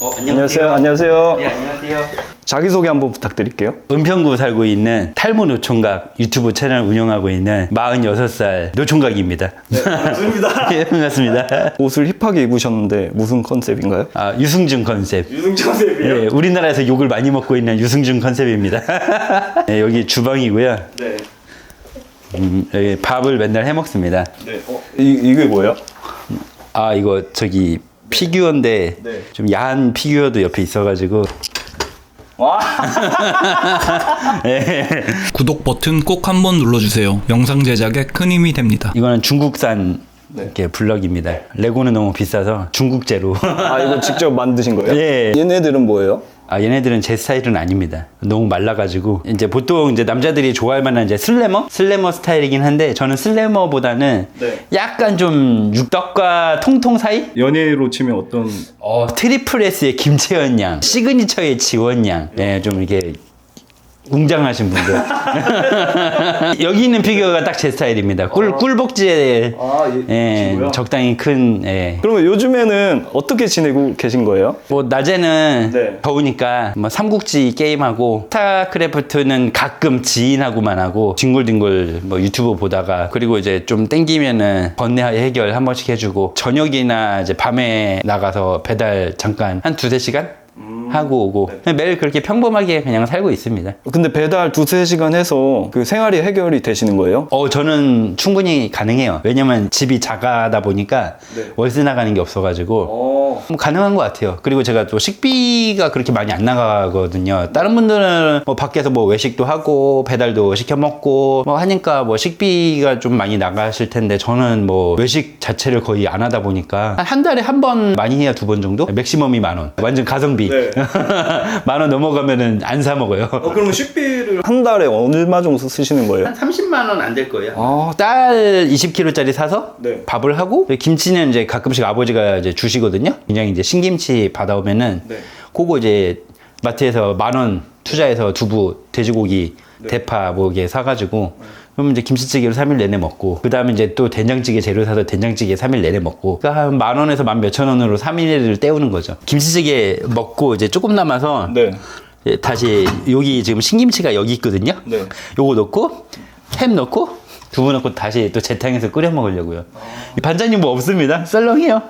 어, 안녕하세요. 안녕하세요. 네, 안녕하세요. 자기소개 한번 부탁드릴게요. 은평구 살고 있는 탈모 노총각 유튜브 채널 운영하고 있는 46살 노총각입니다. 네, 반갑습니다. 예, 반갑습니다. 옷을 힙하게 입으셨는데 무슨 컨셉인가요? 아, 유승준 컨셉. 유승 컨셉이요? 예, 우리나라에서 욕을 많이 먹고 있는 유승준 컨셉입니다. 네, 여기 주방이고요. 네. 음, 여기 밥을 맨날 해 먹습니다. 네. 어, 이, 이게 뭐예요? 아, 이거 저기 피규어인데 네. 좀 야한 피규어도 옆에 있어가지고 와. 예. 구독 버튼 꼭 한번 눌러주세요. 영상 제작에 큰 힘이 됩니다. 이거는 중국산 네. 이렇게 블럭입니다. 레고는 너무 비싸서 중국제로. 아, 이거 직접 만드신 거예요? 예. 얘네들은 뭐예요? 아 얘네들은 제 스타일은 아닙니다. 너무 말라가지고 이제 보통 이제 남자들이 좋아할 만한 이제 슬래머, 슬래머 스타일이긴 한데 저는 슬래머보다는 네. 약간 좀 육덕과 통통 사이? 연예로 치면 어떤 어 트리플 S의 김채연 양, 시그니처의 지원 양, 예, 좀 이렇게 웅장하신 분들. 여기 있는 피규어가 딱 제 스타일입니다. 꿀 꿀복지에 아, 예, 예? 적당히 큰 예, 그러면 요즘에는 어떻게 지내고 계신 거예요? 뭐 낮에는 네. 더우니까 뭐 삼국지 게임하고 스타크래프트는 가끔 지인하고만 하고 뒹굴뒹굴 뭐 유튜브 보다가 그리고 이제 좀 땡기면은 번뇌 해결 한 번씩 해주고 저녁이나 이제 밤에 나가서 배달 잠깐 한 두세 시간 하고 오고 그냥 매일 그렇게 평범하게 그냥 살고 있습니다. 근데 배달 두세 시간 해서 그 생활이 해결이 되시는 거예요? 어, 저는 충분히 가능해요. 왜냐면 집이 작아다 보니까 네. 월세 나가는 게 없어가지고 어. 뭐 가능한 것 같아요. 그리고 제가 또 식비가 그렇게 많이 안 나가거든요. 다른 분들은 뭐 밖에서 뭐 외식도 하고 배달도 시켜 먹고 뭐 하니까 뭐 식비가 좀 많이 나가실 텐데 저는 뭐 외식 자체를 거의 안 하다 보니까 한- 한 달에 한 번 많이 해야 두 번 정도? 맥시멈이 만 원. 완전 가성비. 네. 만 원 넘어가면은 안 사 먹어요. 어, 그러면 식비를 한 달에 얼마 정도 쓰시는 거예요? 한 30만 원 안 될 거예요. 아, 딸 20kg짜리 사서 네. 밥을 하고 김치는 이제 가끔씩 아버지가 이제 주시거든요. 그냥 이제 신김치 받아오면은 네. 그거 이제 마트에서 만 원 투자해서 두부, 돼지고기, 대파 뭐 이게 사가지고 그럼 이제 김치찌개를 3일 내내 먹고 그 다음에 이제 또 된장찌개 재료 사서 된장찌개 3일 내내 먹고 그러니까 한 만 원에서 만 몇천 원으로 3일을 때우는 거죠. 김치찌개 먹고 이제 조금 남아서 네. 예, 다시 여기 지금 신김치가 여기 있거든요. 네. 요거 넣고 햄 넣고 두부 넣고 다시 또 재탕해서 끓여 먹으려고요. 이 반찬이 뭐 없습니다. 썰렁해요.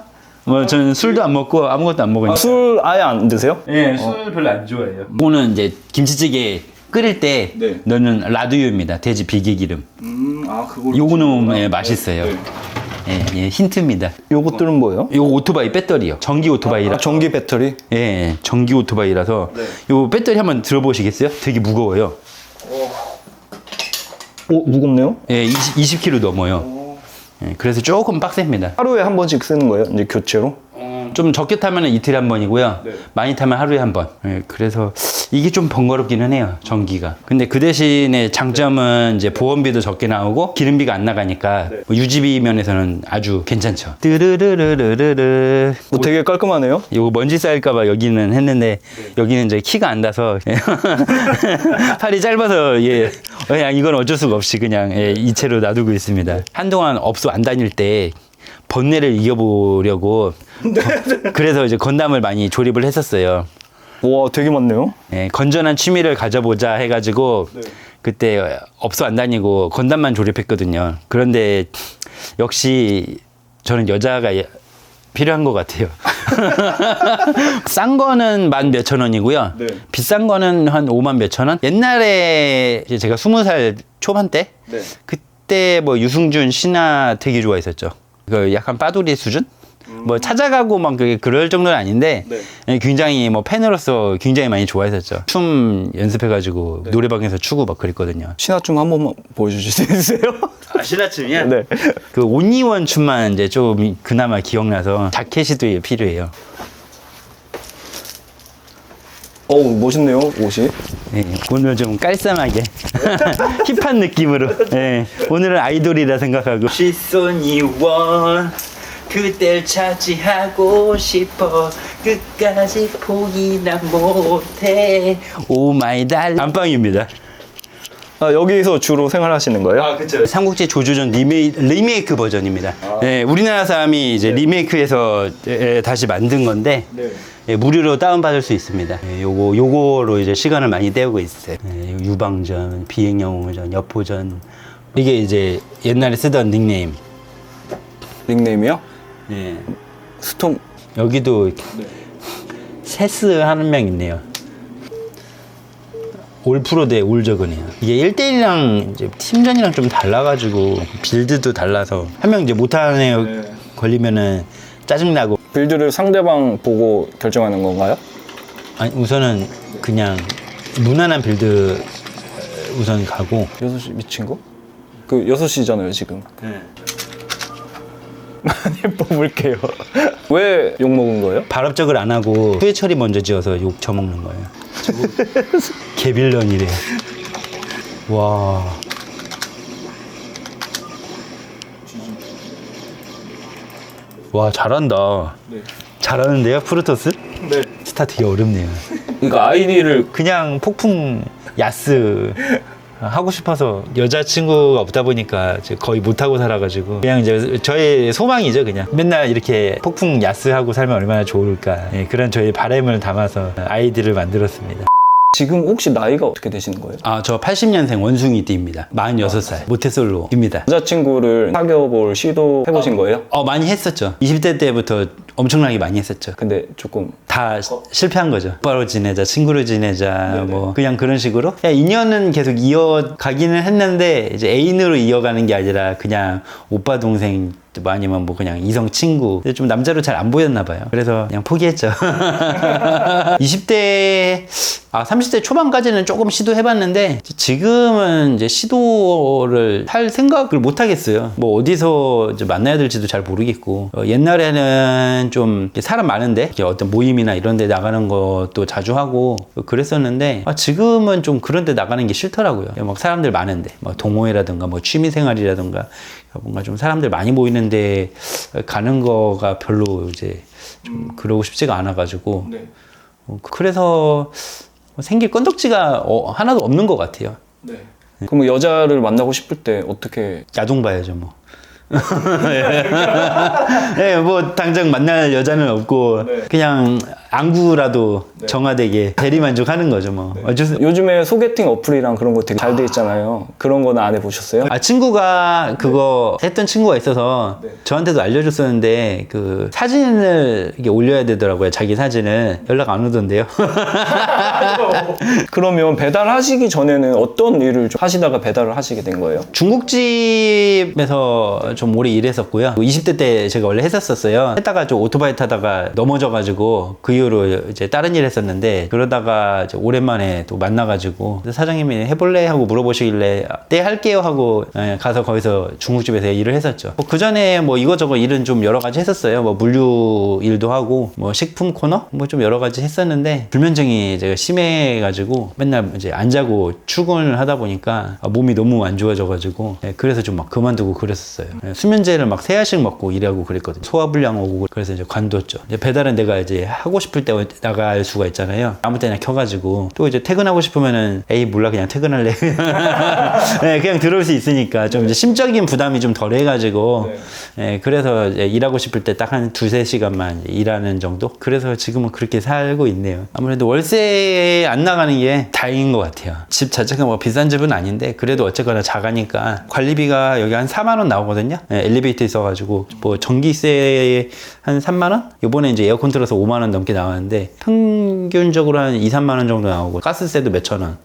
뭐 저는 술도 안 먹고 아무것도 안 먹으니까. 아, 술 아예 안 드세요? 예, 술 별로 안 좋아해요. 이거는 이제 김치찌개 끓일 때 네. 넣는 라두유입니다. 돼지 비계기름. 음, 아, 그걸 요거 넣으면 예, 맛있어요. 네. 예, 예, 힌트입니다. 요것들은 뭐예요? 요거 오토바이 배터리요. 전기 오토바이라. 아, 전기 배터리? 예, 예, 전기 오토바이라서 네. 요 배터리 한번 들어보시겠어요? 되게 무거워요. 오, 무겁네요. 예, 20, 20kg 넘어요. 예, 그래서 조금 빡셉니다. 하루에 한 번씩 쓰는 거예요? 이제 교체로? 좀 적게 타면 이틀에 한 번이고요. 네. 많이 타면 하루에 한 번. 예, 그래서 이게 좀 번거롭기는 해요, 전기가. 근데 그 대신에 장점은 이제 보험비도 적게 나오고 기름비가 안 나가니까 네. 뭐 유지비 면에서는 아주 괜찮죠. 뜨르르르르르. 뭐 되게 깔끔하네요. 이거 먼지 쌓일까봐 여기는 했는데 네. 여기는 이제 키가 안 닿아서 팔이 짧아서 예 그냥 이건 어쩔 수가 없이 그냥 예, 이 채로 놔두고 있습니다. 한동안 업소 안 다닐 때 번뇌를 이겨보려고 네. 거- 그래서 이제 건담을 많이 조립을 했었어요. 와, 되게 많네요. 예, 건전한 취미를 가져보자 해가지고 네. 그때 업소 안 다니고 건담만 조립했거든요. 그런데 역시 저는 여자가 예- 필요한 것 같아요. 싼 거는 만 몇천 원이고요. 네. 비싼 거는 한 5만 몇천 원. 옛날에 제가 스무 살 초반 때 네. 그때 뭐 유승준, 신화 되게 좋아했었죠. 그 약간 빠두리 수준? 뭐 찾아가고 막 그게 그럴 정도는 아닌데 네. 예, 굉장히 뭐 팬으로서 굉장히 많이 좋아했었죠. 춤 연습해가지고 노래방에서 추고 막 그랬거든요. 신화춤 한 번만 보여주실 수 있으세요? 아, 신화춤이야? 네. 그 온니원 춤만 이제 좀 그나마 기억나서 자켓이 또 필요해요. 어우, 멋있네요, 옷이. 예, 오늘 좀 깔쌈하게 힙한 느낌으로 예, 오늘은 아이돌이라 생각하고 only one 그댈 차지하고 싶어 끝까지 포기나 못해 오 마이 달 안방입니다 아, 여기서 주로 생활하시는 거예요? 그렇죠. 삼국지 조조전 리메이, 리메이크 버전입니다. 네, 우리나라 사람이 이제 리메이크해서 에, 다시 만든 건데 네. 예, 무료로 다운 받을 수 있습니다. 예, 요거 요거로 이제 시간을 많이 때우고 있어요. 예, 유방전, 비행영웅전, 여포전 이게 이제 옛날에 쓰던 닉네임. 닉네임이요? 예. 스톰. 여기도 세스 하는 명 있네요. 올 프로 대 올저근이에요. 이게 1대1이랑 이제 팀전이랑 좀 달라가지고 빌드도 달라서 한 명 이제 못하는 애 네. 걸리면은 짜증나고 빌드를 상대방 보고 결정하는 건가요? 아니 우선은 그냥 무난한 빌드 우선 가고 6시 미친 거? 그 6시잖아요, 지금. 많이 뽑을게요. 왜 욕 먹은 거예요? 발업적을 안 하고 후회 처리 먼저 지어서 욕 처먹는 거예요. 개빌런이래. 와. 와 잘한다. 잘하는데요, 프로토스? 네. 스타트 되게 어렵네요. 그러니까 아이디를 그냥 폭풍 야스 하고 싶어서 여자친구가 없다 보니까 이제 거의 못하고 살아가지고 그냥 이제 저의 소망이죠 그냥 맨날 이렇게 폭풍 야스 하고 살면 얼마나 좋을까 예, 그런 저의 바램을 담아서 아이디를 만들었습니다 지금 혹시 나이가 어떻게 되시는 거예요? 아 저 80년생 원숭이 띠입니다 46살 모태솔로입니다 여자친구를 사귀어볼 시도 해보신 거예요? 어 많이 했었죠 20대 때부터 엄청나게 많이 했었죠 근데 조금 다 시- 실패한 거죠. 오빠로 지내자, 친구로 지내자, 뭐 그냥 그런 식으로. 그냥 인연은 계속 이어가기는 했는데 이제 애인으로 이어가는 게 아니라 그냥 오빠 동생 뭐 아니면 뭐 그냥 이성 친구. 좀 남자로 잘 안 보였나 봐요. 그래서 그냥 포기했죠. 20대 아 30대 초반까지는 조금 시도해봤는데 지금은 이제 시도를 할 생각을 못 하겠어요. 뭐 어디서 만나야 될지도 잘 모르겠고 어, 옛날에는 좀 사람 많은데 어떤 모임이나 이런 데 나가는 것도 자주 하고 그랬었는데 아, 지금은 좀 그런 데 나가는 게 싫더라고요. 막 사람들 많은데 뭐 동호회라든가 뭐 취미생활이라든가 뭔가 좀 사람들 많이 모이는데 가는 거가 별로 이제 좀 그러고 싶지가 않아가지고. 어, 그래서 생길 건덕지가 어, 하나도 없는 것 같아요. 그럼 여자를 만나고 싶을 때 어떻게? 야동 봐야죠, 뭐. 네, 뭐 당장 만날 여자는 없고 그냥 안구라도 정화되게 대리 만족하는 거죠, 뭐. 어쩔 수. 요즘에 소개팅 어플이랑 그런 거 되게 잘 돼 있잖아요. 그런 거는 안 해보셨어요? 아 친구가 그거 했던 친구가 있어서 저한테도 알려줬었는데 그 사진을 이게 올려야 되더라고요, 자기 사진을 연락 안 오던데요. 그러면 배달하시기 전에는 어떤 일을 좀 하시다가 배달을 하시게 된 거예요? 중국집에서 좀 오래 일했었고요. 20대 때 제가 원래 했었었어요. 했다가 좀 오토바이 타다가 넘어져가지고 그 이후로 이제 다른 일 했었는데 그러다가 오랜만에 또 만나가지고 사장님이 해볼래 하고 물어보시길래 네 할게요 하고 예, 가서 거기서 중국집에서 일을 했었죠. 그 전에 뭐 이거저거 일은 좀 여러 가지 했었어요. 뭐 물류 일도 하고 뭐 식품 코너 뭐 좀 여러 가지 했었는데 불면증이 제가 심해가지고 맨날 이제 안 자고 출근을 하다 보니까 아, 몸이 너무 안 좋아져가지고 예, 그래서 좀 막 그만두고 그랬었어요. 예, 수면제를 막 세 알씩 먹고 일하고 그랬거든요. 소화불량 오고 그래서 이제 관뒀죠. 이제 배달은 내가 이제 하고 싶을 때 나갈 수가 있잖아요. 아무 때나 켜가지고 또 이제 퇴근하고 싶으면은 에이 몰라 그냥 퇴근할래. 예, 그냥 들어올 수 있으니까 좀 이제 심적인 부담이 좀 덜해가지고 예, 그래서 이제 일하고 싶을 때 딱 한 두세 시간만 일하는 정도? 그래서 지금은 그렇게 살고 있네요. 아무래도 월세 안 나가는 게 다행인 것 같아요. 집 자체가 뭐 비싼 집은 아닌데 그래도 어쨌거나 작으니까 관리비가 여기 한 4만 원 나오거든요. 예, 엘리베이터 있어가지고 뭐 전기세 한 3만 원? 요번에 이제 에어컨 틀어서 5만 원 넘게 나왔는데 평균적으로 한 2, 3만 원 정도 나오고 가스세도 몇천 원.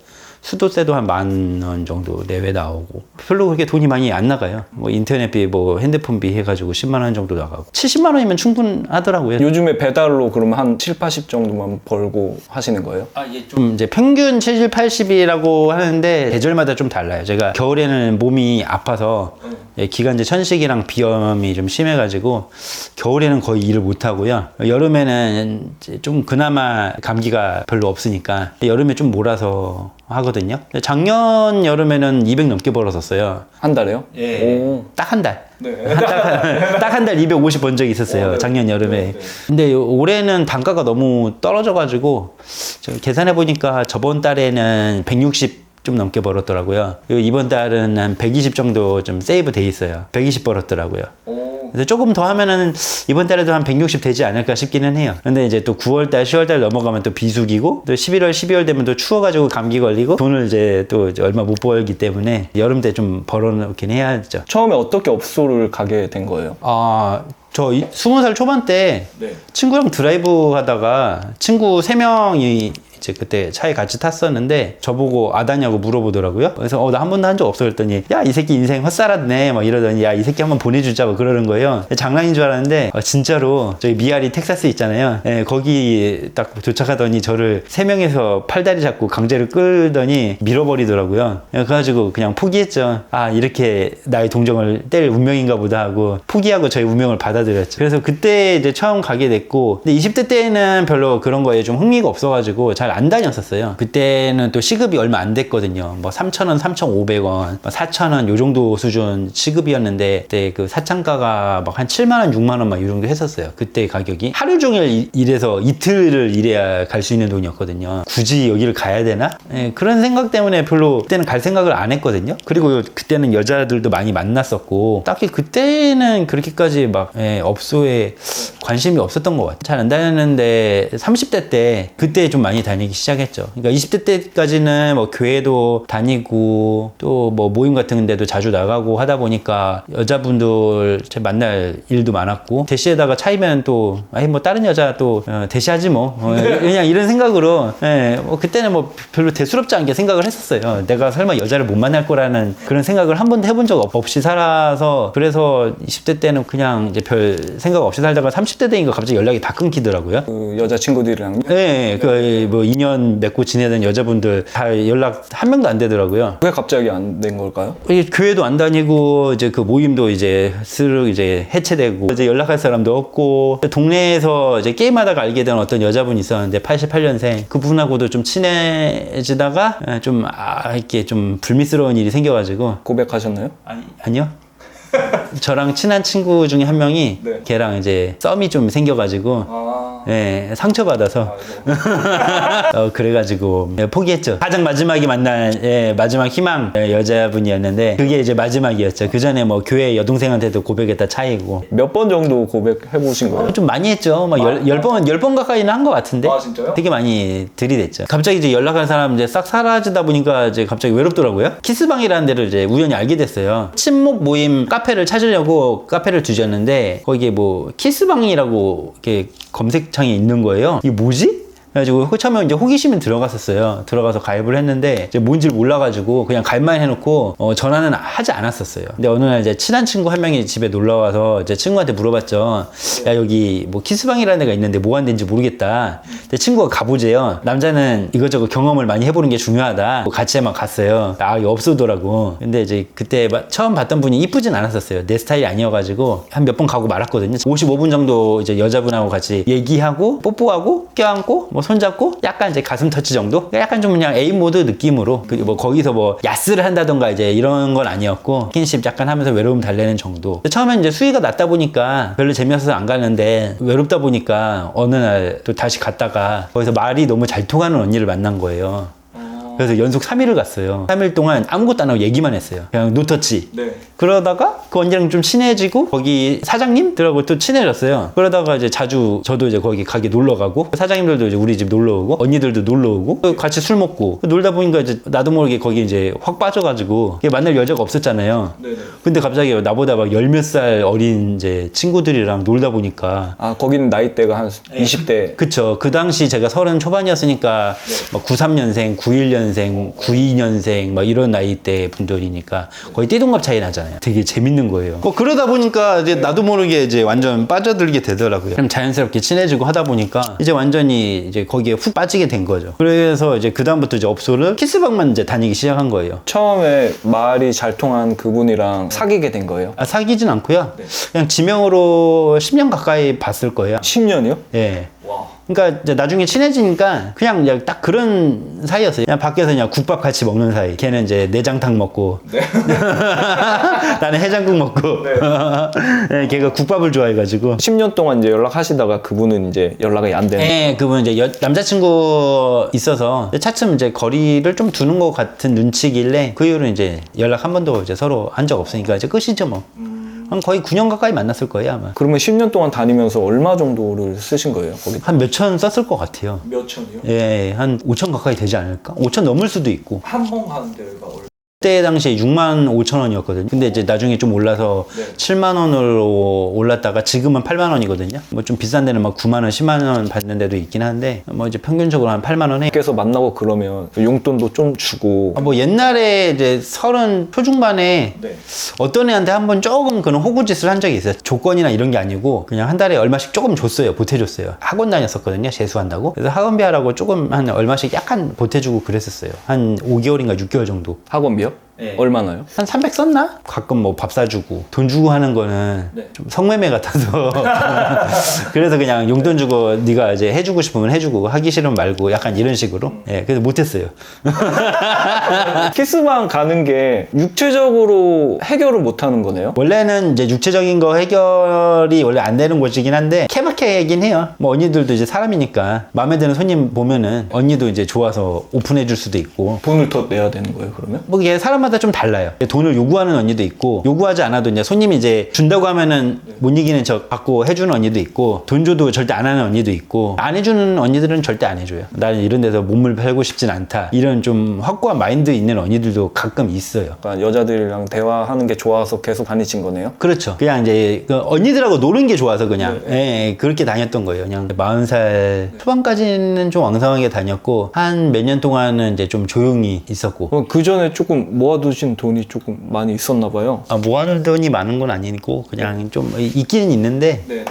수도세도 한 만 원 정도 내외 나오고 별로 그렇게 돈이 많이 안 나가요. 뭐 인터넷비, 뭐 핸드폰비 해가지고 10만 원 정도 나가고 70만 원이면 충분하더라고요. 요즘에 배달로 그러면 한 7, 80 정도만 벌고 하시는 거예요? 아, 예, 좀 이제 평균 70, 80이라고 하는데 계절마다 좀 달라요. 제가 겨울에는 몸이 아파서 예, 기관지 천식이랑 비염이 좀 심해가지고 겨울에는 거의 일을 못 하고요. 여름에는 이제 좀 그나마 감기가 별로 없으니까 여름에 좀 몰아서 하거든요. 작년 여름에는 200 넘게 벌었었어요. 한 달에요? 오. 딱 한 달. 딱한 달 250 번 적이 있었어요. 작년 여름에. 근데 요- 올해는 단가가 너무 떨어져가지고 저 계산해 보니까 저번 달에는 160 좀 넘게 벌었더라고요. 이번 달은 한 120 정도 좀 세이브 돼 있어요. 120 벌었더라고요. 그래서 조금 더 하면은 이번 달에도 한 160 되지 않을까 싶기는 해요. 근데 이제 또 9월 달, 10월 달 넘어가면 또 비수기고 또 11월, 12월 되면 또 추워가지고 감기 걸리고 돈을 이제 또 이제 얼마 못 벌기 때문에 여름 때 좀 벌어놓긴 해야죠. 처음에 어떻게 업소를 가게 된 거예요? 아, 저 이- 20살 초반 때 네. 친구랑 드라이브 하다가 친구 3명이 이제 그때 차에 같이 탔었는데 저보고 아다냐고 물어보더라고요. 그래서 어, 나 한 번도 한 적 없어 그랬더니 야, 이 새끼 인생 헛살았네. 막 이러더니 야, 이 새끼 한 번 보내주자. 고 그러는 거예요. 장난인 줄 알았는데 어, 진짜로 저희 미아리 텍사스 있잖아요. 예, 거기 딱 도착하더니 저를 세 명에서 팔다리 잡고 강제로 끌더니 밀어버리더라고요. 예, 그래가지고 그냥 포기했죠. 아, 이렇게 나의 동정을 뗄 운명인가 보다 하고 포기하고 저희 운명을 받아들였죠. 그래서 그때 이제 처음 가게 됐고 근데 20대 때는 별로 그런 거에 좀 흥미가 없어가지고 잘안 다녔었어요. 그때는 또 시급이 얼마 안 됐거든요. 뭐 3,000원, 3,500원, 4,000원 요 정도 수준 시급이었는데 그때 그 사창가가 막 한 7만 원, 6만 원 막 이 정도 했었어요. 그때 가격이 하루 종일 이- 일해서 이틀을 일해야 갈 수 있는 돈이었거든요. 굳이 여기를 가야 되나? 예, 그런 생각 때문에 별로 그때는 갈 생각을 안 했거든요. 그리고 그때는 여자들도 많이 만났었고 딱히 그때는 그렇게까지 막 예, 업소에 관심이 없었던 것 같아요. 잘 안 다녔는데 30대 때 그때 좀 많이 다니기 시작했죠. 그러니까 20대 때까지는 뭐 교회도 다니고 또 뭐 모임 같은 데도 자주 나가고 하다 보니까 여자분들 제 만날 일도 많았고 대시에다가 차이면 또 아니 뭐 다른 여자 또 어, 대시하지 뭐 어, 그냥 이런 생각으로 예, 뭐 그때는 뭐 별로 대수롭지 않게 생각을 했었어요. 내가 설마 여자를 못 만날 거라는 그런 생각을 한 번도 해본 적 없- 없이 살아서 그래서 20대 때는 그냥 이제 별 생각 없이 살다가 30대 되니까 갑자기 연락이 다 끊기더라고요. 그 여자친구들이랑 네, 그뭐 인연 맺고 지내던 여자분들 다 연락 한 명도 안 되더라고요. 왜 갑자기 안 된 걸까요? 이게 교회도 안 다니고 이제 그 모임도 이제 스르 이제 해체되고 이제 연락할 사람도 없고 동네에서 이제 게임하다가 알게 된 어떤 여자분이 있었는데 88년생 그분하고도 좀 친해지다가 예, 좀 아, 이렇게 좀 불미스러운 일이 생겨가지고 고백하셨나요? 아니 아니요. 저랑 친한 친구 중에 한 명이 네. 걔랑 이제 썸이 좀 생겨가지고 아, 예, 상처받아서 어, 그래가지고 예, 포기했죠. 가장 마지막에 만난 예, 마지막 희망 예, 여자분이었는데 그게 이제 마지막이었죠. 그 전에 뭐 교회 여동생한테도 고백했다 차이고 몇 번 정도 고백해 보신 거예요? 좀 많이 했죠. 막 열, 열 번, 열 번 가까이는 한 것 같은데. 아, 진짜요? 되게 많이 들이댔죠. 갑자기 이제 연락한 사람 이제 싹 사라지다 보니까 이제 갑자기 외롭더라고요. 키스방이라는 데를 이제 우연히 알게 됐어요. 친목 모임 카페를 찾으려고 카페를 뒤졌는데 거기에 뭐 키스방이라고 이렇게 검색 창에 있는 거예요. 이게 뭐지? 그래가지고 호- 처음에 이제 호기심은 들어갔었어요. 들어가서 가입을 했는데 이제 뭔지를 몰라가지고 그냥 가입만 해놓고 어, 전화는 하지 않았었어요. 근데 어느 날 이제 친한 친구 한 명이 집에 놀러 와서 이제 친구한테 물어봤죠. 야 여기 뭐 키스방이라는 데가 있는데 뭐 하는지 모르겠다. 근데 친구가 가보재요. 남자는 이것저것 경험을 많이 해보는 게 중요하다. 뭐 같이만 갔어요. 아 이거 없어더라고. 근데 이제 그때 마- 처음 봤던 분이 이쁘진 않았었어요. 내 스타일이 아니어가지고 한 몇 번 가고 말았거든요. 55분 정도 이제 여자분하고 같이 얘기하고 뽀뽀하고 껴안고 뭐 손잡고 약간 이제 가슴 터치 정도? 약간 좀 그냥 A 모드 느낌으로 그 뭐 거기서 뭐 야스를 한다던가 이제 이런 건 아니었고 스킨십 약간 하면서 외로움 달래는 정도. 처음엔 이제 수위가 낮다 보니까 별로 재미없어서 안 가는데 외롭다 보니까 어느 날 또 다시 갔다가 거기서 말이 너무 잘 통하는 언니를 만난 거예요. 그래서 연속 3일을 갔어요. 3일 동안 아무것도 안 하고 얘기만 했어요. 그냥 노터치. 네. 그러다가 그 언니랑 좀 친해지고 거기 사장님들하고 또 친해졌어요. 그러다가 이제 자주 저도 이제 거기 가게 놀러 가고 사장님들도 이제 우리 집 놀러 오고 언니들도 놀러 오고 또 같이 술 먹고 놀다 보니까 이제 나도 모르게 거기 이제 확 빠져가지고 만날 여자가 없었잖아요. 네네. 근데 갑자기 나보다 막 열 몇 살 어린 이제 친구들이랑 놀다 보니까 아, 거기는 나이대가 한 20대. 그쵸. 그 당시 제가 서른 초반이었으니까 막 93년생, 91년생, 92년생 막 이런 나이대 분들이니까 거의 띠동갑 차이 나 잖아요. 되게 재밌는 거예요. 뭐 그러다 보니까 이제 나도 모르게 이제 완전 빠져들게 되더라고요. 그럼 자연스럽게 친해지고 하다 보니까 이제 완전히 이제 거기에 훅 빠지게 된 거죠. 그래서 이제 그다음부터 이제 업소를 키스방만 이제 다니기 시작한 거예요. 처음에 말이 잘 통한 그분이랑 사귀게 된 거예요? 아, 사귀진 않고요. 그냥 지명으로 10년 가까이 봤을 거예요. 10년이요? 예. 와. 그러니까 이제 나중에 친해지니까 그냥, 그냥 딱 그런 사이였어요. 그냥 밖에서 그냥 국밥 같이 먹는 사이. 걔는 이제 내장탕 먹고, 나는 해장국 먹고, 네, 걔가 국밥을 좋아해가지고. 10년 동안 이제 연락하시다가 그분은 이제 연락이 안 되는. 네, 그분 이제 여- 남자친구 있어서 차츰 이제 거리를 좀 두는 것 같은 눈치길래 그 이후로 이제 연락 한 번도 이제 서로 한 적 없으니까 이제 끝이죠 뭐. 한 거의 9년 가까이 만났을 거예요 아마. 그러면 10년 동안 다니면서 얼마 정도를 쓰신 거예요? 거기 한 몇 천 썼을 것 같아요. 몇 천이요? 예, 한 5천 가까이 되지 않을까? 5천 넘을 수도 있고. 한 번 가는 데가 얼마? 그때 당시에 6만 5천 원이었거든요. 근데 이제 나중에 좀 올라서 네. 7만 원으로 올랐다가 지금은 8만 원이거든요. 뭐 좀 비싼 데는 막 9만 원, 10만 원 받는 데도 있긴 한데 뭐 이제 평균적으로 한 8만 원에 께서 만나고 그러면 용돈도 좀 주고 아, 뭐 옛날에 이제 서른 초중반에 네. 어떤 애한테 한 번 조금 그런 호구짓을 한 적이 있어요. 조건이나 이런 게 아니고 그냥 한 달에 얼마씩 조금 줬어요. 보태줬어요. 학원 다녔었거든요. 재수한다고. 그래서 학원비 하라고 조금 한 얼마씩 약간 보태주고 그랬었어요. 한 5개월인가 6개월 정도. 학원비요? 네. 얼마나요? 한 300 썼나? 가끔 뭐 밥 사주고 돈 주고 하는 거는 네. 좀 성매매 같아서 그래서 그냥 용돈 주고 네가 이제 해주고 싶으면 해주고 하기 싫으면 말고 약간 이런 식으로 예 그래서 못했어요 키스방 가는 게 육체적으로 해결을 못 하는 거네요? 원래는 이제 육체적인 거 해결이 원래 안 되는 곳이긴 한데 케바케긴 해요. 뭐 언니들도 이제 사람이니까 마음에 드는 손님 보면은 언니도 이제 좋아서 오픈해 줄 수도 있고 돈을 더 내야 되는 거예요, 그러면? 뭐 이게 사람 마다 좀 달라요. 돈을 요구하는 언니도 있고 요구하지 않아도 이제 손님이 이제 준다고 하면은 못 이기는 척 받고 해주는 언니도 있고 돈 줘도 절대 안 하는 언니도 있고 안 해주는 언니들은 절대 안 해줘요. 나는 이런 데서 몸을 팔고 싶진 않다. 이런 좀 확고한 마인드 있는 언니들도 가끔 있어요. 약간 여자들이랑 대화하는 게 좋아서 계속 다니신 거네요? 그렇죠. 그냥 이제 그 언니들하고 노는 게 좋아서 그냥 예, 예, 그렇게 다녔던 거예요. 그냥 40살 초반까지는 좀 왕성하게 다녔고 한 몇 년 동안은 이제 좀 조용히 있었고 그 전에 조금 모아두신 돈이 조금 많이 있었나 봐요. 아, 모아놓은 돈이 많은 건 아니고 그냥 좀 있기는 있는데 네, 네.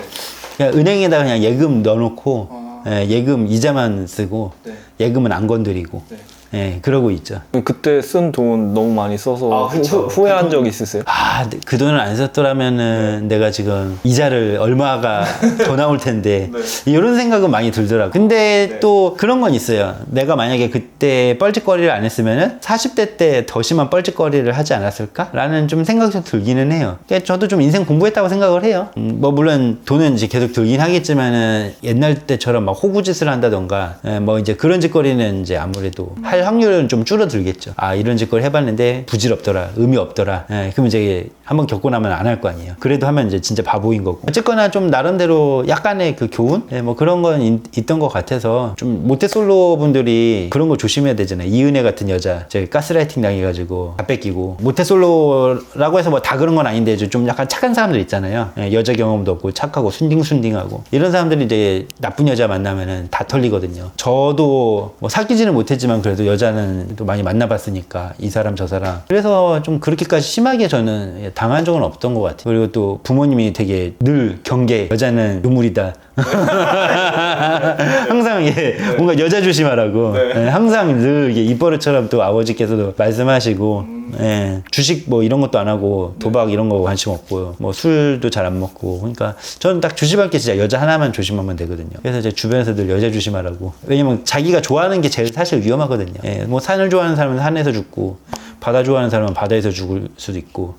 그냥 은행에다 그냥 예금 넣어놓고 예, 예금 이자만 쓰고 네. 예금은 안 건드리고 네. 예, 그러고 있죠. 그때 쓴 돈 너무 많이 써서 아, 후, 그쵸. 후, 후회한 적 있으세요? 아, 그 돈을 안 썼더라면은 내가 지금 이자를 얼마가 더 나올 텐데 이런 생각은 많이 들더라고. 근데 또 그런 건 있어요. 내가 만약에 그때 뻘짓거리를 안 했으면은 40대 때 더 심한 뻘짓거리를 하지 않았을까라는 좀 생각이 좀 들기는 해요. 그러니까 저도 좀 인생 공부했다고 생각을 해요. 음, 뭐 물론 돈은 이제 계속 들긴 하겠지만은 옛날 때처럼 막 호구짓을 한다던가 예, 뭐 이제 그런 짓거리는 이제 아무래도 할 확률은 좀 줄어들겠죠. 아 이런 짓거리 해봤는데 부질없더라, 의미 없더라. 예, 그럼 이제 한번 겪고 나면 안 할 거 아니에요. 그래도 하면 이제 진짜 바보인 거고. 어쨌거나 좀 나름대로 약간의 그 교훈, 예, 뭐 그런 건 있, 있던 것 같아서 좀 모태솔로 분들이 그런 거 조심해야 되잖아요. 이은혜 같은 여자, 제 가스라이팅 당해가지고 다 뺏기고 모태솔로라고 해서 뭐 다 그런 건 아닌데 좀 약간 착한 사람들 있잖아요. 예, 여자 경험도 없고 착하고 순딩순딩하고 이런 사람들이 이제 나쁜 여자 만나면은 다 털리거든요. 저도 뭐 사귀지는 못했지만 그래도 여자는 또 많이 만나봤으니까 이 사람 저 사람. 그래서 좀 그렇게까지 심하게 저는 예, 당한 적은 없던 것 같아요. 그리고 또 부모님이 되게 늘 경계 여자는 유물이다. 항상 예, 뭔가 여자 조심하라고. 예, 항상 늘 이게 입버릇처럼 또 아버지께서도 말씀하시고 예, 주식 뭐 이런 것도 안 하고 도박 이런 거 관심 없고요 뭐 술도 잘 안 먹고. 그러니까 저는 딱 조심할 게 진짜 여자 하나만 조심하면 되거든요. 그래서 제 주변에서 늘 여자 조심하라고. 왜냐면 자기가 좋아하는 게 제일 사실 위험하거든요. 예, 뭐 산을 좋아하는 사람은 산에서 죽고 바다 좋아하는 사람은 바다에서 죽을 수도 있고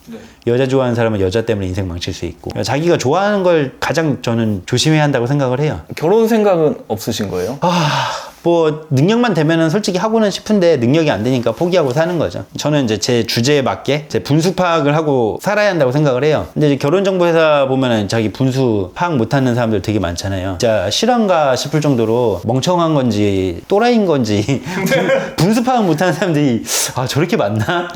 여자 좋아하는 사람은 여자 때문에 인생 망칠 수 있고. 자기가 좋아하는 걸 가장 저는 조심해야 한다고 생각을 해요. 결혼 생각은 없으신 거예요? 아, 뭐 능력만 되면은 솔직히 하고는 싶은데 능력이 안 되니까 포기하고 사는 거죠. 저는 이제 제 주제에 맞게 제 분수 파악을 하고 살아야 한다고 생각을 해요. 근데 이제 결혼 정보 회사 보면은 자기 분수 파악 못 하는 사람들 되게 많잖아요. 진짜 실화인가 싶을 정도로 멍청한 건지 또라이인 건지 분수 파악 못 하는 사람들이 아 저렇게 많나?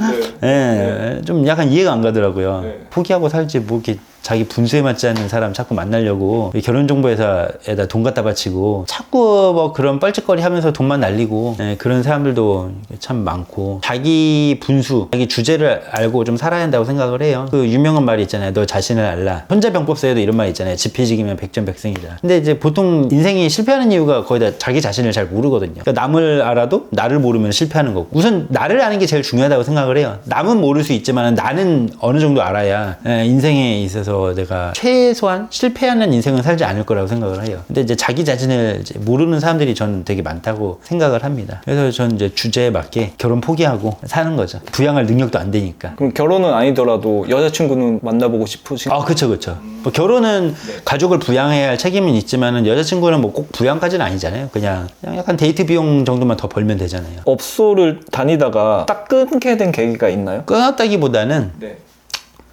예, 좀 약간 이해가 안 가더라고요. 포기하고 살지 뭐 이렇게 자기 분수에 맞지 않는 사람 자꾸 만나려고 이 결혼정보회사에다 돈 갖다 바치고 자꾸 뭐 그런 뻘짓거리 하면서 돈만 날리고 예, 그런 사람들도 참 많고 자기 분수, 자기 주제를 알고 좀 살아야 한다고 생각을 해요. 그 유명한 말이 있잖아요. 너 자신을 알라. 혼자병법서에도 이런 말 있잖아요. 지피지기면 백전백승이다. 근데 이제 보통 인생이 실패하는 이유가 거의 다 자기 자신을 잘 모르거든요. 그러니까 남을 알아도 나를 모르면 실패하는 거고 우선 나를 아는 게 제일 중요하다고 생각을 해요. 남은 모를 수 있지만 나는 어느 정도 알아야 예, 인생에 있어서 내가 최소한 실패하는 인생은 살지 않을 거라고 생각을 해요. 근데 이제 자기 자신을 이제 모르는 사람들이 저는 되게 많다고 생각을 합니다. 그래서 저는 이제 주제에 맞게 결혼 포기하고 사는 거죠. 부양할 능력도 안 되니까. 그럼 결혼은 아니더라도 여자친구는 만나보고 싶으신 아, 그쵸, 그쵸. 뭐 결혼은 가족을 부양해야 할 책임은 있지만은 여자친구는 뭐 꼭 부양까지는 아니잖아요. 그냥, 그냥 약간 데이트 비용 정도만 더 벌면 되잖아요. 업소를 다니다가 딱 끊게 된 계기가 있나요? 끊었다기보다는 네.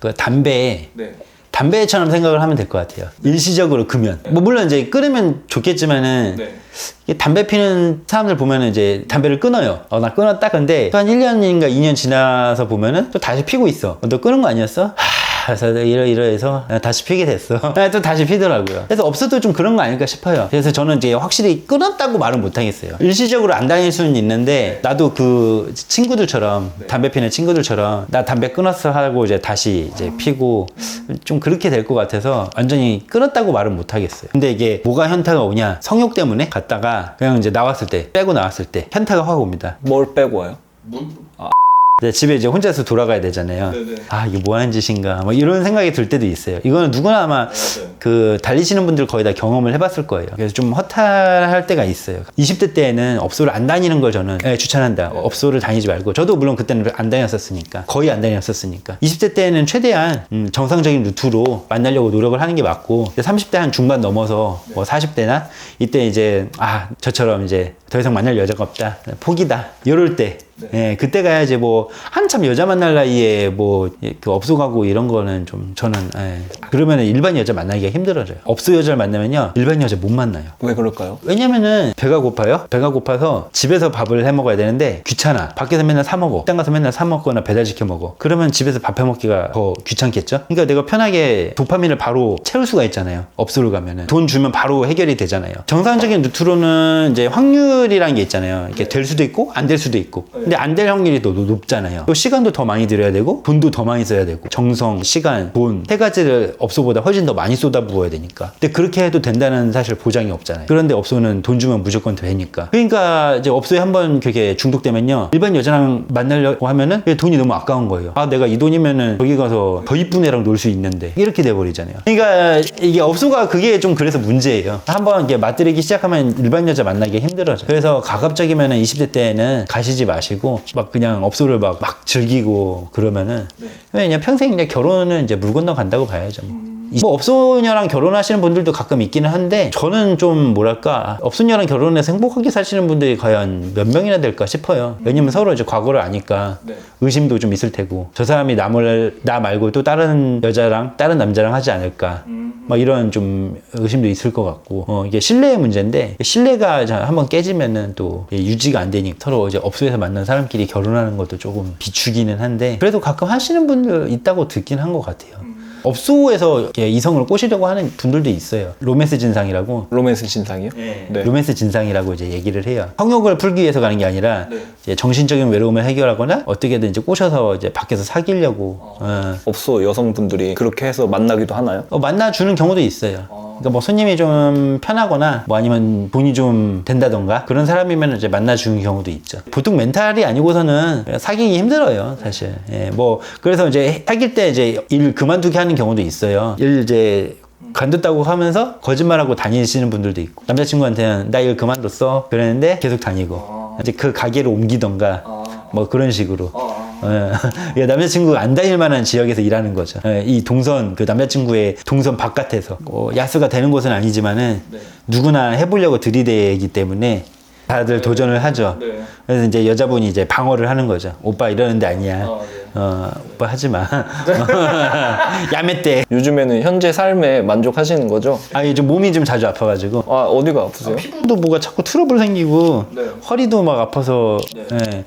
그 담배에 네. 담배처럼 생각을 하면 될 것 같아요. 일시적으로 끄면. 뭐 물론 이제 끊으면 좋겠지만은 네. 담배 피는 사람들 보면은 이제 담배를 끊어요. 어, 나 끊었다. 근데 또한 1년인가 2년 지나서 보면은 또 다시 피고 있어. 어, 너 끊은 거 아니었어? 하, 그래서 이러 이러해서 다시 피게 됐어. 아, 또 다시 피더라고요. 그래서 없어도 좀 그런 거 아닐까 싶어요. 그래서 저는 이제 확실히 끊었다고 말은 못 하겠어요. 일시적으로 안 다닐 수는 있는데 나도 그 친구들처럼 담배 피는 친구들처럼 나 담배 끊었어 하고 이제 다시 이제 피고 좀 그렇게 될 것 같아서 완전히 끊었다고 말은 못 하겠어요. 근데 이게 뭐가 현타가 오냐? 성욕 때문에 갔다가 그냥 이제 나왔을 때 빼고 나왔을 때 현타가 확 옵니다. 뭘 빼고 와요? 근데 집에 이제 혼자서 돌아가야 되잖아요. 아, 이게 뭐 하는 짓인가. 뭐 이런 생각이 들 때도 있어요. 이거는 누구나 아마 그 달리시는 분들 거의 다 경험을 해봤을 거예요. 그래서 좀 허탈할 때가 있어요. 20대 때에는 업소를 안 다니는 걸 저는 예, 추천한다. 업소를 다니지 말고. 저도 물론 그때는 안 다녔었으니까. 거의 안 다녔었으니까. 20대 때는 최대한 음, 정상적인 루트로 만나려고 노력을 하는 게 맞고 30대 한 중반 넘어서 뭐 40대나 이때 이제 아, 저처럼 이제 더 이상 만날 여자가 없다. 포기다. 이럴 때 예, 그때 가야지 뭐 한참 여자 만날 나이에 뭐그 업소 가고 이런 거는 좀 저는 예. 그러면 일반 여자 만나기가 힘들어져요. 업소 여자를 만나면요 일반 여자 못 만나요. 왜 그럴까요? 왜냐면은 배가 고파요. 배가 고파서 집에서 밥을 해 먹어야 되는데 귀찮아. 밖에서 맨날 사 먹어. 식당 가서 맨날 사 먹거나 배달 시켜 먹어. 그러면 집에서 밥 해 먹기가 더 귀찮겠죠? 그러니까 내가 편하게 도파민을 바로 채울 수가 있잖아요. 업소를 가면은 돈 주면 바로 해결이 되잖아요. 정상적인 루트로는 이제 확률이라는 게 있잖아요. 이게 될 수도 있고 안 될 수도 있고. 근데 안 될 확률이 더 높잖아요. 또 시간도 더 많이 들여야 되고 돈도 더 많이 써야 되고 정성, 시간, 돈 세 가지를 업소보다 훨씬 더 많이 쏟아 부어야 되니까. 근데 그렇게 해도 된다는 사실 보장이 없잖아요. 그런데 업소는 돈 주면 무조건 되니까. 그러니까 이제 업소에 한번 그렇게 중독되면요. 일반 여자랑 만나려고 하면은 그게 돈이 너무 아까운 거예요. 아, 내가 이 돈이면은 거기 가서 더 이쁜 애랑 놀 수 있는데. 이렇게 돼버리잖아요. 그러니까 이게 업소가 그게 좀 그래서 문제예요. 한번 이게 맛들이기 시작하면 일반 여자 만나기 힘들어져. 그래서 가급적이면은 20대 때는 가시지 마시고 막 그냥 업소를 막, 막 즐기고 그러면은 왜냐 평생 그냥 결혼은 이제 물 건너 간다고 봐야죠. 뭐. 뭐 업소녀랑 결혼하시는 분들도 가끔 있기는 한데 저는 좀 뭐랄까 업소녀랑 결혼해서 행복하게 사시는 분들이 과연 몇 명이나 될까 싶어요. 왜냐면 서로 이제 과거를 아니까 의심도 좀 있을 테고 저 사람이 남을 나 말고 또 다른 여자랑 다른 남자랑 하지 않을까. 막 이런 좀 의심도 있을 것 같고 어, 이게 신뢰의 문제인데 신뢰가 자- 한번 깨지면은 또 유지가 안 되니 서로 이제 업소에서 만난 사람끼리 결혼하는 것도 조금 비추기는 한데 그래도 가끔 하시는 분들 있다고 듣긴 한 것 같아요. 업소에서 이렇게 이성을 꼬시려고 하는 분들도 있어요. 로맨스 진상이라고. 로맨스 진상이요? 네. 로맨스 진상이라고 이제 얘기를 해요. 성욕을 풀기 위해서 가는 게 아니라 이제 정신적인 외로움을 해결하거나 어떻게든 이제 꼬셔서 이제 밖에서 사귀려고 어. 업소 여성분들이 그렇게 해서 만나기도 하나요? 어, 만나주는 경우도 있어요. 그러니까 뭐 손님이 좀 편하거나 뭐 아니면 돈이 좀 된다던가 그런 사람이면 이제 만나주는 경우도 있죠. 보통 멘탈이 아니고서는 사귀기 힘들어요, 사실. 예, 뭐 그래서 이제 사귈 때 이제 일 그만두게 하는 경우도 있어요. 일 이제 관뒀다고 하면서 거짓말하고 다니시는 분들도 있고 남자친구한테는 나 일 그만뒀어 그랬는데 계속 다니고 이제 그 가게로 옮기던가 뭐 그런 식으로 예. 예, 남자친구 안 다닐 만한 지역에서 일하는 거죠. 예, 이 동선, 그 남자친구의 동선 바깥에서. 뭐 야수가 되는 곳은 아니지만은 누구나 해보려고 들이대기 때문에 다들 도전을 하죠. 그래서 이제 여자분이 이제 방어를 하는 거죠. 오빠 이러는데 아니야. 어, 오빠 하지 마. 야매 때. 요즘에는 현재 삶에 만족하시는 거죠? 아, 이제 몸이 좀 자주 아파가지고. 아 어디가 아프세요? 피부도 뭐가 자꾸 트러블 생기고 네. 허리도 막 아파서 예.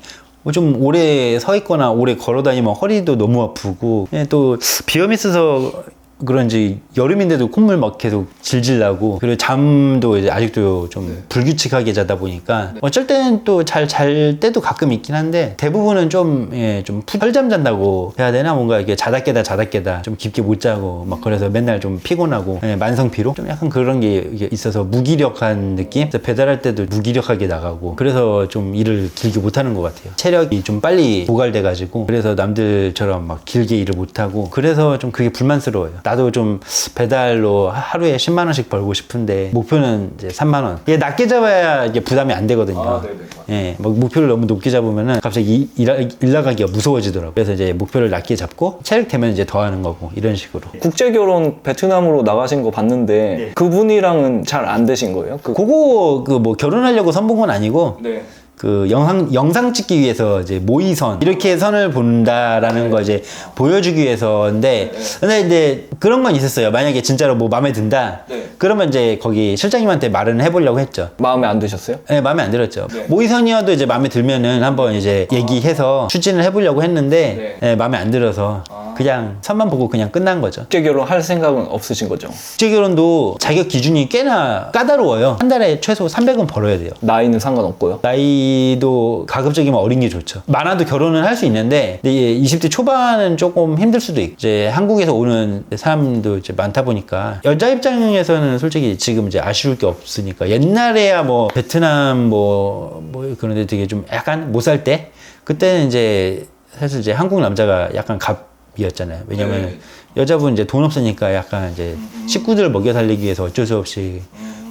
뭐좀 오래 서 있거나 오래 걸어 다니면 허리도 너무 아프고 예, 또 비염이 있어서 그런지 여름인데도 콧물 막 계속 질질 나고 그리고 잠도 이제 아직도 좀 불규칙하게 자다 보니까 어쩔 때는 또 잘 잘 때도 가끔 있긴 한데 대부분은 좀 예, 좀 푸- 펄잠 잔다고 해야 되나? 뭔가 이게 자다 깨다 자다 깨다 좀 깊게 못 자고 막 그래서 맨날 좀 피곤하고 예, 만성 피로? 좀 약간 그런 게 있어서 무기력한 느낌? 그래서 배달할 때도 무기력하게 나가고 그래서 좀 일을 길게 못 하는 것 같아요. 체력이 좀 빨리 고갈돼 가지고 그래서 남들처럼 막 길게 일을 못 하고 그래서 좀 그게 불만스러워요 나도 좀 배달로 하- 하루에 10만 원씩 벌고 싶은데 목표는 이제 3만 원. 이게 낮게 잡아야 이게 부담이 안 되거든요. 아. 예, 뭐 목표를 너무 높게 잡으면은 갑자기 일, 일, 일 나가기가 무서워지더라고요. 그래서 이제 목표를 낮게 잡고 체력되면 이제 더 하는 거고 이런 식으로. 국제 결혼 베트남으로 나가신 거 봤는데 그분이랑은 잘 안 되신 거예요? 그 그거 그 뭐 결혼하려고 선본 건 아니고 네. 그 영상 영상 찍기 위해서 이제 모의선 이렇게 선을 본다라는 거 이제 보여주기 위해서인데 근데 이제 그런 건 있었어요. 만약에 진짜로 뭐 마음에 든다. 네. 그러면 이제 거기 실장님한테 말은 해보려고 했죠. 마음에 안 드셨어요? 네, 마음에 안 들었죠. 네. 모의선이어도 이제 마음에 들면은 한번 이제 얘기해서 추진을 해보려고 했는데 네. 네, 마음에 안 들어서 그냥 선만 보고 그냥 끝난 거죠. 국제 결혼 할 생각은 없으신 거죠? 국제 결혼도 자격 기준이 꽤나 까다로워요. 한 달에 최소 300원 벌어야 돼요. 나이는 상관없고요. 나이 도 가급적이면 어린 게 좋죠. 많아도 결혼은 할 수 있는데, 근데 이게 20대 초반은 조금 힘들 수도 있고, 이제 한국에서 오는 사람도 이제 많다 보니까, 여자 입장에서는 솔직히 지금 이제 아쉬울 게 없으니까, 옛날에야 뭐, 베트남 뭐, 뭐, 그런데 되게 좀 약간 못 살 때, 그때는 이제, 사실 이제 한국 남자가 약간 갑이었잖아요. 왜냐면, 네. 여자분 이제 돈 없으니까 약간 이제 식구들 먹여 살리기 위해서 어쩔 수 없이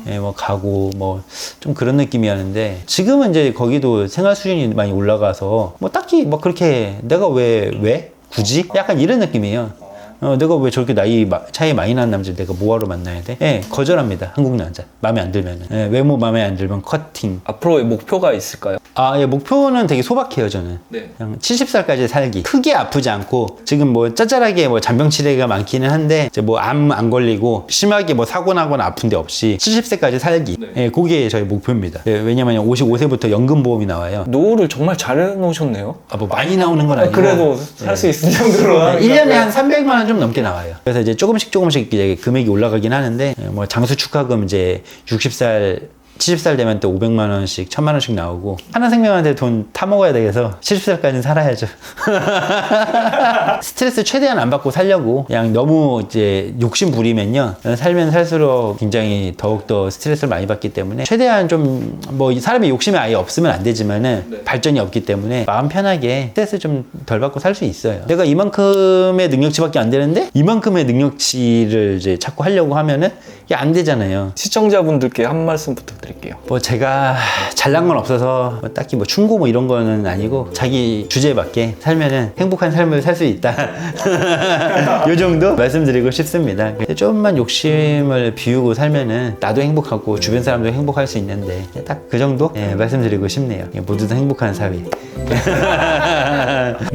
예, 뭐 가고 뭐좀 그런 느낌이었는데 지금은 이제 거기도 생활 수준이 많이 올라가서 뭐 딱히 뭐 그렇게 내가 왜 왜 굳이 약간 이런 느낌이에요. 어, 내가 왜 저렇게 나이 마- 차이 많이 나는 남자를 내가 뭐하러 만나야 돼? 예, 거절합니다. 한국 남자. 마음에 안 들면은. 예, 외모 마음에 안 들면 커팅. 앞으로의 목표가 있을까요? 아, 예, 목표는 되게 소박해요, 저는. 네. 그냥 70살까지 살기. 크게 아프지 않고, 지금 뭐 짜잘하게 뭐 잔병 치레가 많기는 한데, 이제 뭐 암 안 걸리고, 심하게 뭐 사고 나거나 아픈 데 없이 70세까지 살기. 네. 예, 그게 저희 목표입니다. 예, 왜냐면 55세부터 연금보험이 나와요. 노후를 정말 잘 해놓으셨네요. 아, 뭐 많이 나오는 건 아니고. 그래도 살 수 있을 정도로 하니까. 1년에 한 300만 원좀 넘게 나와요. 그래서 이제 조금씩 조금씩 이제 금액이 올라가긴 하는데 예, 뭐 장수 축하금 이제 60살 70살 되면 또 500만 원씩 1000만 원씩 나오고 하나생명한테 돈 타먹어야 돼서 70살까지는 살아야죠. 스트레스 최대한 안 받고 살려고 그냥 너무 이제 욕심 부리면요 살면 살수록 굉장히 더욱더 스트레스를 많이 받기 때문에 최대한 좀 뭐 사람의 욕심이 아예 없으면 안 되지만은 발전이 없기 때문에 마음 편하게 스트레스 좀 덜 받고 살 수 있어요. 내가 이만큼의 능력치밖에 안 되는데 이만큼의 능력치를 이제 자꾸 하려고 하면은 이게 안 되잖아요. 시청자분들께 한 말씀 부탁드 릴게요. 뭐 제가 잘난 건 없어서 뭐 딱히 뭐 충고 뭐 이런 거는 아니고 자기 주제에 맞게 살면은 행복한 삶을 살 수 있다. 요 정도 말씀드리고 싶습니다. 좀만 욕심을 비우고 살면은 나도 행복하고 주변 사람도 행복할 수 있는데 딱 그 정도 예, 말씀드리고 싶네요. 예, 모두 다 행복한 사회.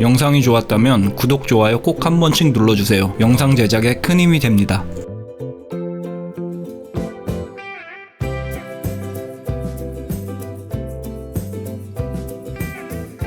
영상이 좋았다면 구독, 좋아요 꼭 한 번씩 눌러주세요. 영상 제작에 큰 힘이 됩니다.